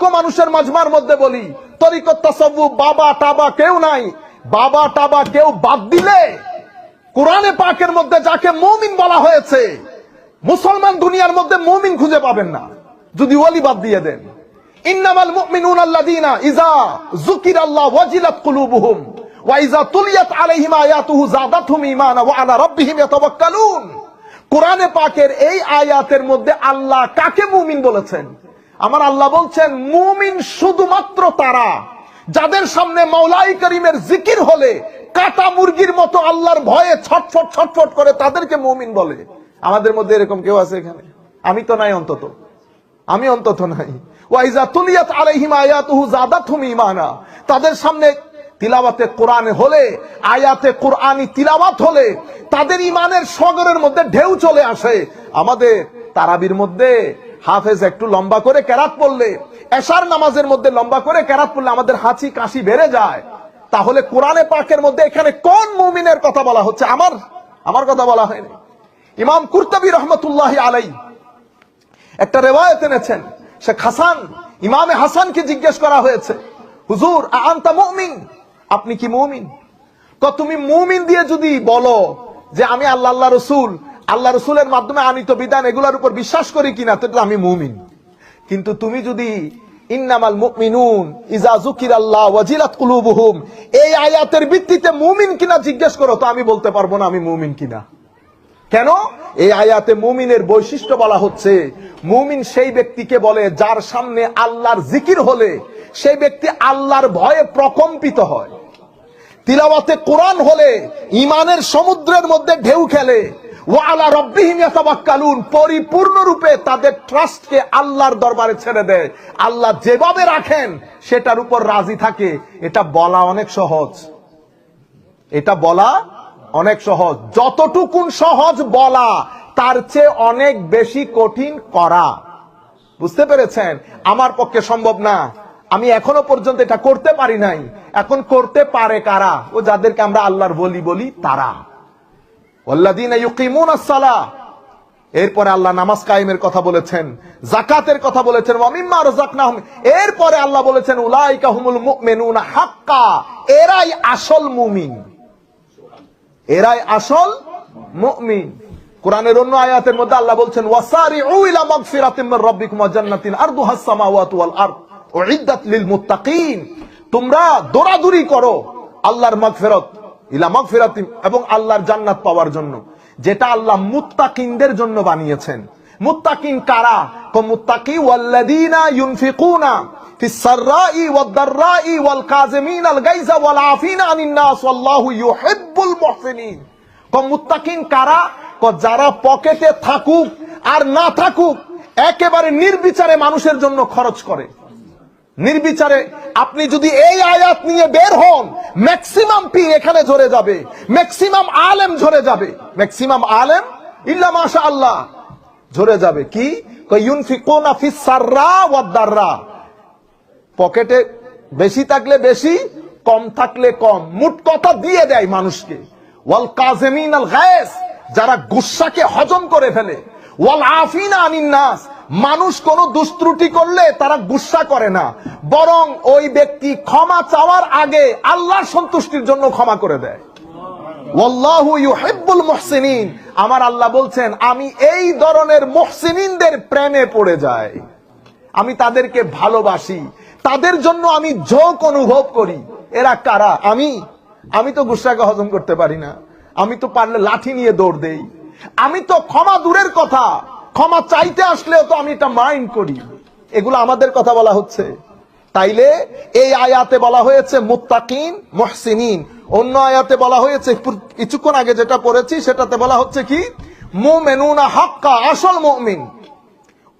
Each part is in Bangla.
লাখো মানুষের মাজমার মধ্যে বলি, তরিকত বাবা টাবা কেউ নাই। বাবা টাবা কেউ বাদ দিলে কোরআনে পাকের মধ্যে যাকে মুমিন বলা হয়েছে, মুসলমান দুনিয়ার মধ্যে মুমিন খুঁজে পাবেন না। যদি ওয়ালি বাদ দিয়ে দেন। ইন্নামাল মুমিনুন ওয়াজিলাত কুলুবুহুম, ওয়া তুলিয়াত আলাইহিম আয়াতুহু ঈমানা, ওয়া আলা রাব্বিহিম ইয়াতাওয়াক্কালুন। কোরআনে পাকের এই আয়াতের মধ্যে আল্লাহ কাকে মুমিন বলেছেন? আমার আল্লাহ বলছেন, মুমিন শুধুমাত্র তারা, যাদের সামনে মৌলাই করিমের জিকির হলে কাটা মুরগির মতো আল্লাহর ভয়ে ছটফট ছটফট করে তাদেরকে মুমিন বলে। আমাদের মধ্যে এরকম কেউ আছে এখানে? আমি তো নাই অন্তত। আমি অন্তত নাই। ওয়াইজা তুলিয়াত আলাইহিম আয়াতুহু জাদাতহুম ঈমানা। তাদের সামনে তিলাওয়াতে কোরআনে হলে, আয়াতে কোরআনি তিলাওয়াত হলে তাদের ইমানের সগরের মধ্যে ঢেউ চলে আসে। আমাদের তারাবির মধ্যে হাফেজ একটু লম্বা করে কেরাত পড়লে, এশার নামাজের মধ্যে লম্বা করে কেরাত পড়লে আমাদের হাঁচি কাশি বেড়ে যায়। তাহলে কোরআনে পাকের মধ্যে এখানে কোন মুমিনের কথা বলা হচ্ছে? আমার আমার কথা বলা হয়নি। ইমাম কুরতাবি রহমতুল্লাহ আলাই একটা রেওয়ায়ত এনেছেন। শেখ হাসান, ইমামে হাসানকে জিজ্ঞেস করা হয়েছে, হুজুর আন্তা মুমিন? আপনি কি মুমিন? তুমি মুমিন দিয়ে যদি বলো যে আমি আল্লাহ আল্লাহ রসুল আল্লাহ রসুলের মাধ্যমে আনিত বিধান এগুলোর উপর বিশ্বাস করি কিনা তো আমি মুমিন। কিন্তু তুমি যদি ইন্নামাল মুমিনুন ইজা জুকির আল্লাহ ওয়াজিলাত কুলুবুহুম, এই আয়াতের ভিত্তিতে মুমিন কিনা জিজ্ঞেস করো, তো আমি বলতে পারব না আমি মুমিন কিনা। কেন? এই আয়াতে মুমিনের বৈশিষ্ট্য বলা হচ্ছে, মুমিন সেই ব্যক্তিকে বলে যার সামনে আল্লাহর জিকির হলে, সেই ব্যক্তি আল্লাহর ভয়ে প্রকম্পিত হয়। তিলাওয়াতে কোরআন হলে ইমানের সমুদ্রের মধ্যে ঢেউ খেলে। ওয়ালা রব্বিহিম ইয়াতাওয়াক্কালুন, পরিপূর্ণরূপে তাদের ট্রাস্টকে আল্লাহর দরবারে ছেড়ে দেয়। আল্লাহ যেভাবে রাখেন, সেটার উপর রাজি থাকে। এটা বলা অনেক সহজ। এটা বলা অনেক সহজ। যতটুকুন সহজ বলা, তার চেয়ে অনেক বেশি কঠিন করা। বুঝতে পেরেছেন? আমার পক্ষে সম্ভব না। আমি এখনও পর্যন্ত এটা করতে পারি নাই। এখন করতে পারে কারা? ও যাদেরকে আমরা আল্লাহর বলি বলি তারা। এরপরে আল্লাহ নামাজ কায়েমের কথা বলেছেন জাকাতের কথা বলেছেন এরপরে আল্লাহ বলেছেন, উলাইকা হুমুল মুমিনুনা হাক্কা। এরাই আসল মুমিন। এরাই আসল মুমিন। কোরআনের অন্য আয়াতের মধ্যে আল্লাহ বলছেন, ওয়াসারিউ ইলা মাগফিরাতিম মির রাব্বিকুম ওয়া জান্নাতিন আরদুহাস সামাওয়াতু ওয়াল তোমরা দৌড়াদৌড়ি করো আল্লাহর মাগফিরাত, ইলা মাগফিরাতিম এবং আল্লাহর জান্নাত পাওয়ার জন্য, যেটা আল্লাহ মুত্তাকিনদের জন্য বানিয়েছেন। মুত্তাকিন কারা? তো মুত্তাকি ওয়াল্লাযীনা ইউনফিকুনা ফিস সাররাই ওয়াদ-দাররাই ওয়াল কাযিমিনাল গায়জা ওয়াল আফিনা আনিন নাস ওয়াল্লাহু ইউহিব্বুল মুহসিনিন। তো মুত্তাকিন কারা? তো যারা পকেটে থাকুক আর না থাকুক, একেবারে নির্বিচারে মানুষের জন্য খরচ করে। নির্বিচারে আপনি যদি এই আয়াত নিয়ে বের হন ম্যাক্সিমাম পি এখানে ঝরে যাবে ম্যাক্সিমাম আলেম ঝরে যাবে। ম্যাক্সিমাম আলেম ইল্লা মাশা আল্লাহ ঝরে যাবে। কি? পকেটে বেশি থাকলে বেশি, কম থাকলে কম। মুট কথা দিয়ে দেয় মানুষকে। ওয়াল কাজেমিন আল যারা গুসাকে হজম করে ফেলে। ওয়াল আফিনা আনিন নাস মানুষ কোন দুষ্ত্রুটি করলে তারা গুসা করে না। বরং ওই ব্যক্তি ক্ষমা চাওয়ার আগে আল্লাহর সন্তুষ্টির জন্য ক্ষমা করে দেয়। আমার আল্লাহ বলছেন, আমি এই ধরনের মুহসিনিনদের প্রেমে পড়ে যাই। আমি তাদেরকে ভালোবাসি। তাদের জন্য আমি ঝোঁক অনুভব করি। এরা কারা? আমি? আমি তো গুসাকে হজম করতে পারি না। আমি তো পারলে লাঠি নিয়ে দৌড় দেই। আমি তো ক্ষমা দূরের কথা। ক্ষমা চাইতে আসলেও তো আমি এটা মাইন্ড করি। এগুলো আমাদের কথা বলা হচ্ছে। তাইলে এই আয়াতে বলা হয়েছে মুত্তাকিন, মুহসিনিন। অন্য আয়াতে বলা হয়েছে কিছুক্ষণ আগে যেটা পড়েছি, সেটাতে বলা হচ্ছে কি? মুমেনুনা হাক্কা, আসল মুমিন।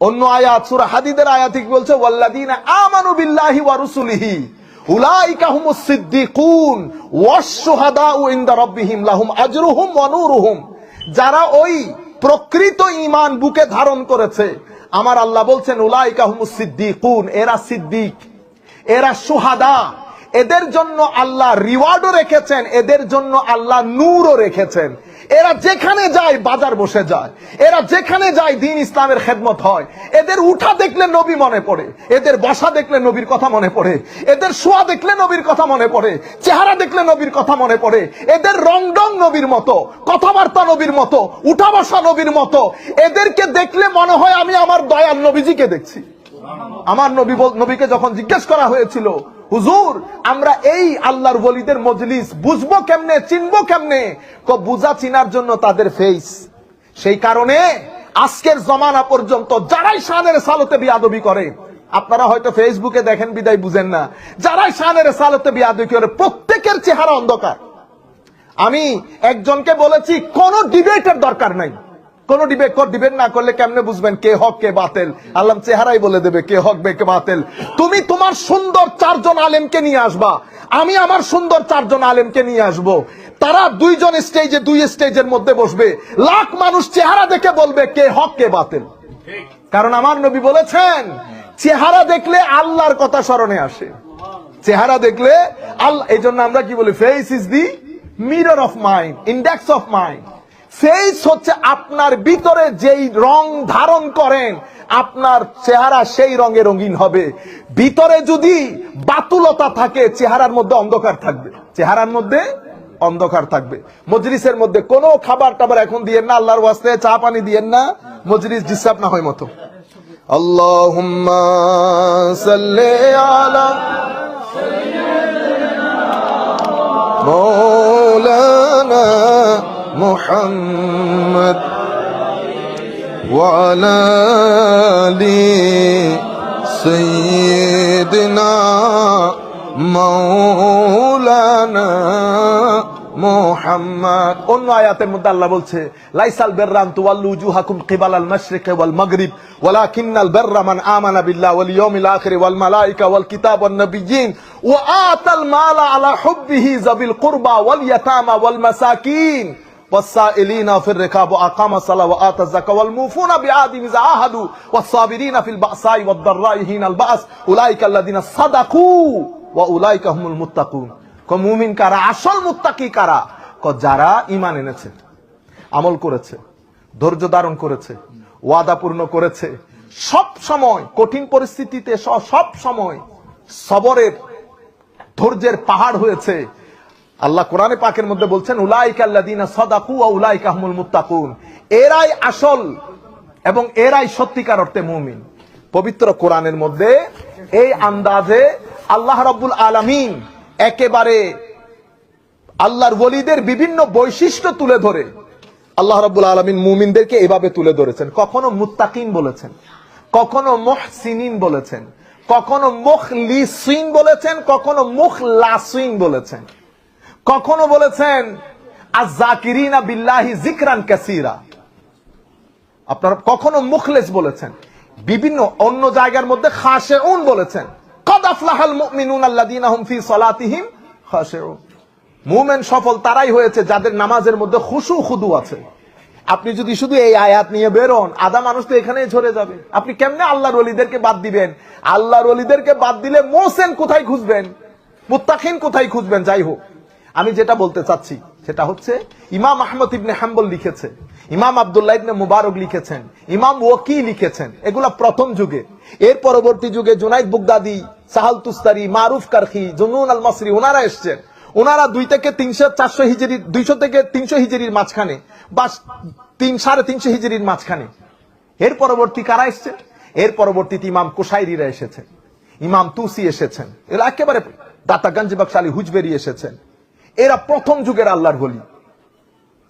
অন্য আয়াত, সূরা হাদিদের আয়াত কি বলছে, ওয়াল্লাযীনা আমানু বিল্লাহি ওয়া রুসুলিহি। উলাইকা হুমুস সিদ্দিকুন ওয়াশ শুহাদাউ ইনদা রাব্বিহিম, লাহুম আজরুহুম ওয়া নূরুহুম। যারা ওই প্রকৃত ইমান বুকে ধারণ করেছে। আমার আল্লাহ বলছেন, উলাইকা হুমুস সিদ্দিকুন, এরা সিদ্দিক, এরা সুহাদা। এদের জন্য আল্লাহ রিওয়ার্ডও রেখেছেন, এদের জন্য আল্লাহ নূরও রেখেছেন। এরা যেখানে যায়, বাজার বসে যায়। এরা যেখানে যায়, দিন ইসলামের খেদমত হয়। এদের উঠা দেখলে নবী মনে পড়ে। এদের বসা দেখলে নবীর কথা মনে পড়ে। এদের শোয়া দেখলে নবীর কথা মনে পড়ে। চেহারা দেখলে নবীর কথা মনে পড়ে। এদের রংডং নবীর মতো, কথাবার্তা নবীর মতো, উঠা বসা নবীর মতো। এদেরকে দেখলে মনে হয় আমি আমার দয়াল নবীজিকে দেখছি। আমার নবী নবীকে যখন জিজ্ঞেস করা হয়েছিল, হুজুর, আমরা এই আল্লাহর বলিদের মজলিস বুঝব কেমনে, চিনবো কেমনে? বুঝা চিনার জন্য তাদের ফেস সেই কারণে আজকের জমানা পর্যন্ত যারাই শানের সালতে বিয়াদবি করে, আপনারা হয়তো ফেসবুকে দেখেন, বিদায় বুঝেন না, যারাই শানের সালতে বিয়াদবি করে, প্রত্যেকের চেহারা অন্ধকার। আমি একজনকে বলেছি, কোন ডিবেটের দরকার নাই। কোন ডিবেট ডিবেট না করলে কেমনে বুঝবেন কে হক, কে বাতেল? আল্লাহ চেহারাই বলে দেবে কে হক, বে কে বাতেল। তুমি তোমার সুন্দর চারজন আলেমকে নিয়ে আসবা। আমি আমার সুন্দর চারজন আলেমকে নিয়ে আসব। তারা দুইজন স্টেজে দুই স্টেজের মধ্যে বসবে। লাখ মানুষ চেহারা দেখে বলবে কে হক, কে বাতেল। কারণ আমার নবী বলেছেন, চেহারা দেখলে আল্লাহর কথা স্মরণে আসে। চেহারা দেখলে আল্লাহ এই জন্য আমরা কি বলি face is the mirror of mind index of mind face হচ্ছে আপনার ভিতরে যেই রং ধারণ করেন, আপনার চেহারা সেই রঙে রঙিন হবে। ভিতরে যদি বাতুলতা থাকে, চেহারার মধ্যে অন্ধকার থাকবে। চেহারার মধ্যে অন্ধকার থাকবে। মজরিসের মধ্যে কোনো খাবার টাবার এখন দিয়েন না, আল্লাহর ওয়াস্তে চা পানি দিয়েন না মজরিস ডিস্টার্ব না হয় মতো। আল্লাহ আলা محمد وعلى آل سيدنا مولانا মোহাম্মদ অন্য আয়াতের মধ্যে আল্লাহ বলছে লাইসাল বেররান তুওয়াল্লু জুহাকুম কিবালাল মাশরিকি ওয়াল মাগরিব ওয়ালাকিন্নাল বেররা মান আমানা বিল্লাহ ওয়াল ইয়াউমিল আখির ওয়াল মালাইকা ওয়াল কিতাব ওয়ান নাবিয়্যিন ওয়া আতাল মালা আলা হুব্বিহি যাবিল কুরবা ওয়াল ইয়াতামা ওয়াল মাসাকিন والسائلين في الركاب وأقام الصلاة وآتى الزكاة والموفون بعهدهم إذا عاهدوا والصابرين في البأساء والضراء حين البأس أولئك الذين صدقوا وأولئك هم المتقون ক মুমিন কারা আসল মুত্তাকি কারা ক যারা ইমান এনেছে আমল করেছে ধৈর্য ধারণ করেছে ওয়াদা পূর্ণ করেছে সব সময় কঠিন পরিস্থিতিতে স- সব সময় সবরের ধৈর্যের পাহাড় হয়েছে আল্লাহ কোরআনে পাকের মধ্যে বলছেন, উলাইকা আল্লাযিনা সাদাকু ওয়া উলাইকা হুমুল মুত্তাকুন। এরাই আসল এবং এরাই সত্যিকার অর্থে মুমিন। পবিত্র কোরআনের মধ্যে এই আন্দাজে আল্লাহ রাব্বুল আলামিন একেবারে আল্লাহর ওলিদের বিভিন্ন বৈশিষ্ট্য তুলে ধরে আল্লাহ রাব্বুল আলামিন মুমিনদেরকে এভাবে তুলে ধরেছেন। কখনো মুত্তাকিন বলেছেন, কখনো মুহসিনিন বলেছেন, কখনো মুখ মুখলিসিন বলেছেন, কখনো মুখ মুখলাসিন বলেছেন। কখনো বলেছেন কাসীরা আপনারা কখনো মুখলেস বলেছেন, বিভিন্ন অন্য জায়গার মধ্যে খাশেউন বলেছেন, কদ মুমিনুন আল্লাযীনা হুম মুমিন সফল তারাই হয়েছে যাদের নামাজের মধ্যে খুশু, খুদু আছে। আপনি যদি শুধু এই আয়াত নিয়ে বেরোন আদা মানুষ তো এখানেই ঝরে যাবে। আপনি কেমনে আল্লাহর ওলিদেরকে বাদ দিবেন? আল্লাহর ওলিদেরকে বাদ দিলে মোসেন কোথায় খুঁজবেন? মুত্তাকিন কোথায় খুঁজবেন? যাই হোক। আমি যেটা বলতে চাচ্ছি, সেটা হচ্ছে ইমাম আহমদ ইবনে হাম্বল লিখেছে, ইমাম আব্দুল্লাহ ইবনে মুবারক লিখেছেন, ইমাম ওয়াকি লিখেছেন, এগুলা প্রথম যুগে। এর পরবর্তী যুগে জুনাইদ বুগদাদি, সাহাল তুস্তারি, মারুফ কারখি, জুনুন আল মাসরি ওনারা এসছেন। ওনারা দুই থেকে তিনশো, চারশো হিজড়ির, দুইশো থেকে তিনশো হিজড়ির মাঝখানে, বা তিন, সাড়ে তিনশো হিজড়ির মাঝখানে। এর পরবর্তী কারা এসছেন? এর পরবর্তীতে ইমাম কুসাইরিরা এসেছেন, ইমাম তুসি এসেছেন এগুলো একেবারে দাতা গঞ্জবাক সালি হুজবেরি এসেছেন। এরা প্রথম যুগের আল্লাহর বলি।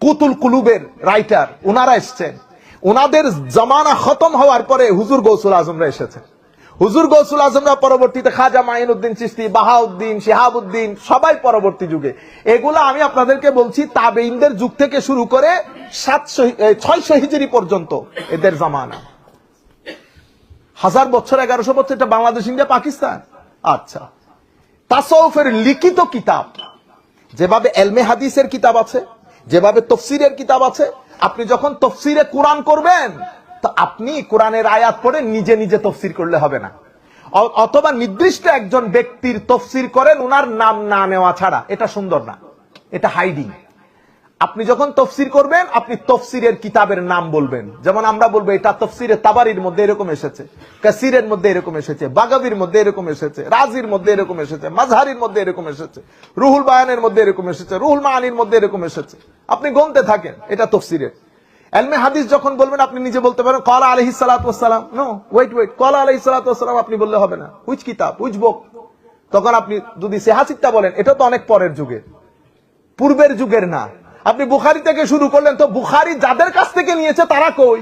কুতুল কুলুবের রাইটার ওনারা এসছেন। ওনাদের জামানা খতম হওয়ার পরে হুজুর গৌসুল আজমরা এসেছেন। হুজুর গৌসুল আজমরা পরবর্তীতে খাজা মাইনুদ্দিন চিস্তি বাহাউদ্দিন, শিহাবুদ্দিন, সবাই পরবর্তী যুগে। এগুলো আমি আপনাদেরকে বলছি তাবেইনদের যুগ থেকে শুরু করে সাতশো ছয়শো হিজরি পর্যন্ত এদের জামানা। হাজার বছর, এগারোশো বছর, এটা বাংলাদেশ, ইন্ডিয়া, পাকিস্তান? আচ্ছা। তাসৌফের লিখিত কিতাব যেভাবে এলমে হাদিসের কিতাব আছে, যেভাবে তফসিরের কিতাব আছে, আপনি যখন তফসিরে কোরআন করবেন, তো আপনি কোরআনের আয়াত পড়ে নিজে নিজে তফসির করলে হবে না। অথবা নির্দিষ্ট একজন ব্যক্তির তফসির করেন ওনার নাম না নেওয়া ছাড়া। এটা সুন্দর না। এটা হাইডিং আপনি যখন তফসির করবেন, আপনি তফসিরের কিতাবের নাম বলবেন। যেমন আমরা বলব, এটা তফসিরে তাবারির মধ্যে এরকম এসেছে, কাসিরের মধ্যে এরকম এসেছে, বাগাবির মধ্যে এরকম এসেছে, রাজির মধ্যে এরকম এসেছে, মাজহারির মধ্যে এরকম এসেছে, রুহুল বায়ানের মধ্যে এরকম এসেছে, রুহুল মাহানির মধ্যে এরকম এসেছে। আপনি গনতে থাকেন, এটা তফসিরের এলমে হাদিস যখন বলবেন, আপনি নিজে বলতে পারেন, কলা আলহি সালাতাম নো ওয়েট ওয়েট কলা আলহি সালাতাম আপনি বললে হবে না। হুইচ কিতাব? হুইচ বুক তখন আপনি যদি সেহাসিকটা বলেন, এটা তো অনেক পরের যুগের পূর্বের যুগের না। আপনি বুখারি থেকে শুরু করলেন, তো বুখারি যাদের কাছ থেকে নিয়েছে, তারা কই?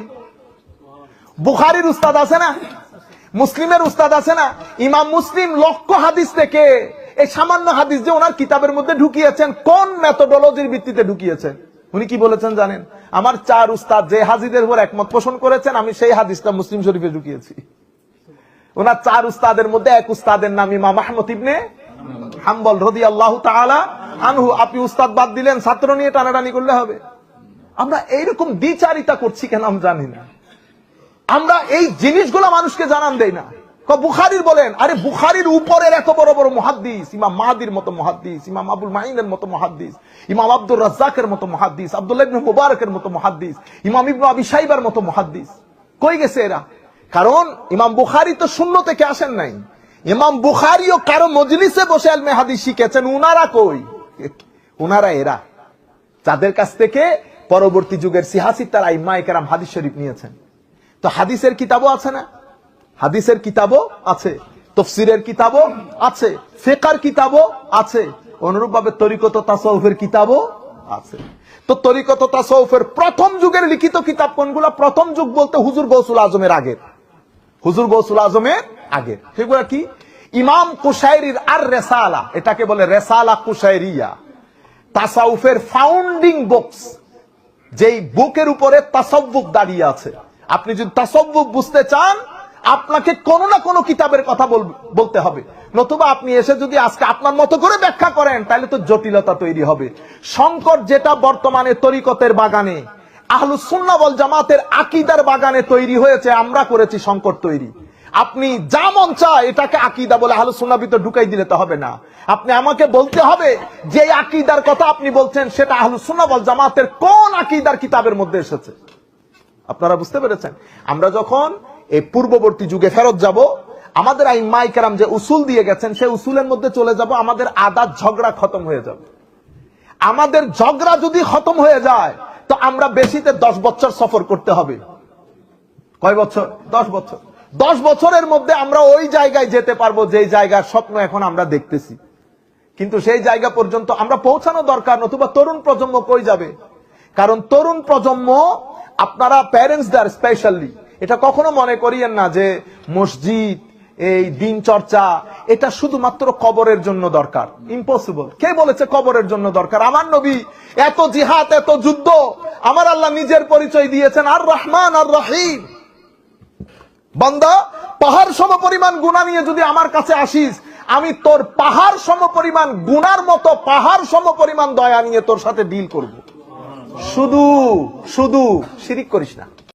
বুখারির উস্তাদ আছে না? মুসলিমের উস্তাদ আছে না? ইমাম মুসলিম লক্ষ হাদিস থেকে, এই সামান্য হাদিস যে ওনার কিতাবের মধ্যে ঢুকিয়েছেন, কোন মেথোডোলজির ভিত্তিতে ঢুকিয়েছেন উনি কি বলেছেন জানেন? আমার চার উস্তাদ যে হাজিদের উপর একমত পোষণ করেছেন, আমি সেই হাদিসটা মুসলিম শরীফে ঢুকিয়েছি। ওনার চার উস্তাদের মধ্যে এক উস্তাদের নাম ইমাম আহমদ ইবনে হাম্বল রদি আল্লাহ তাআলা আনহু, আপনি উস্তাদ বাদ দিলেন, ছাত্র নিয়ে টানাটানি করলে হবে। আমরা এইরকম দ্বিচারিতা করছি কেন আমি জানি না। আমরা এই জিনিসগুলো মানুষকে জানান দেই না। বুখারির বলেন, আরে বুখারির উপরের এত বড় বড় মহাদ্দিস, ইমাম মাহাদির মতো মহাদ্দিস, ইমাম আবুল মাইনের মতো মহাদ্দিস, ইমাম আব্দুর রাজ্জাকের মতো মহাদ্দিস, আব্দুল্লাহ মুবারকের মতো মহাদ্দিস, ইমাম ইবনু আবি সাইবার মতো মহাদ্দিস। কই গেছে এরা? কারণ ইমাম বুখারি তো শূন্য থেকে আসেন নাই। ইমাম বুখারিও কারও মজলিসে বসে আলমে হাদিস শিখেছেন, উনারা কই? উনারা এরা। যাদের কাছ থেকে পরবর্তী যুগের সিহাসিক তারা ইম্মাই কেরাম হাদিস শরীফ নিয়েছেন। তো হাদিসের কিতাবও আছে না? হাদিসের কিতাবও আছে, তফসিরের কিতাবও আছে, ফেকার কিতাবও আছে, অনুরূপভাবে তরিকত তাসৌফের কিতাবও আছে। তো তরিকত তাসৌফের প্রথম যুগের লিখিত কিতাব কোনগুলো? প্রথম যুগ বলতে হুজুর গৌসুল আজমের আগের। হুজুর গৌসুল আজমের আগে। সেগুলো কি? ইমাম কুশাইরির আর রেসালা, এটাকে বলে রেসালা কুশাইরিয়া। তাসাউফের ফাউন্ডিং বুকস যেই বুকের উপরে তাসব্বুক দাঁড়িয়ে আছে। আপনি যদি তাসব্বুক বুঝতে চান, আপনাকে কোনো না কোনো কিতাবের কথা বল- বলতে হবে। নতুবা আপনি এসে যদি আজকে আপনার মতো করে ব্যাখ্যা করেন, তাহলে তো জটিলতা তৈরি হবে। সংকট যেটা বর্তমানে তরিকতের বাগানে আহলু সুন্নাবল জামাতের আকিদার বাগানে তৈরি হয়েছে, আমরা করেছি সংকট তৈরি। আপনি যা মন চায় এটাকে আকিদা বলে আহলু সুন্না ভিতর ঢুকাই দিলে তো হবে না। আপনি আমাকে বলতে হবে যে আকিদার কথা আপনি বলছেন, সেটা আহলু সুন্নাবল জামাতের কোন আকিদার কিতাবের মধ্যে এসেছে? আপনারা বুঝতে পেরেছেন? আমরা যখন এই পূর্ববর্তী যুগে ফেরত যাব, আমাদের আই মাইকারাম যে উসুল দিয়ে গেছেন, সেই উসুলের মধ্যে চলে যাব, আমাদের আদাত ঝগড়া খতম হয়ে যাবে। আমাদের ঝগড়া যদি খতম হয়ে যায়, তো আমরা বেশিতে দশ বছর সফর করতে হবে। কয় বছর? দশ বছর। দশ বছরের মধ্যে আমরা ওই জায়গায় যেতে পারব যে জায়গার স্বপ্ন এখন আমরা দেখতেছি। কিন্তু সেই জায়গা পর্যন্ত আমরা পৌঁছানো দরকার, নতুবা তরুণ প্রজন্ম কই যাবে? কারণ তরুণ প্রজন্ম আপনারা প্যারেন্টস দার স্পেশালি এটা কখনো মনে করিয়েন না যে মসজিদ, এই দিন চর্চা, এটা শুধুমাত্র কবরের জন্য দরকার। ইম্পসিবল কে বলেছে কবরের জন্য দরকার? আমার নবী, এত জিহাদ, এত যুদ্ধ, আমার আল্লাহ নিজের পরিচয় দিয়েছেন, আর রহমান, আর রহিম। বান্দা, পাহাড় সম পরিমাণ গুণা নিয়ে যদি আমার কাছে আসিস, আমি তোর পাহাড় সম পরিমাণ গুনার মতো পাহাড় সম পরিমাণ দয়া নিয়ে তোর সাথে ডিল করব। শুধু শুধু, শিরিক করিস না।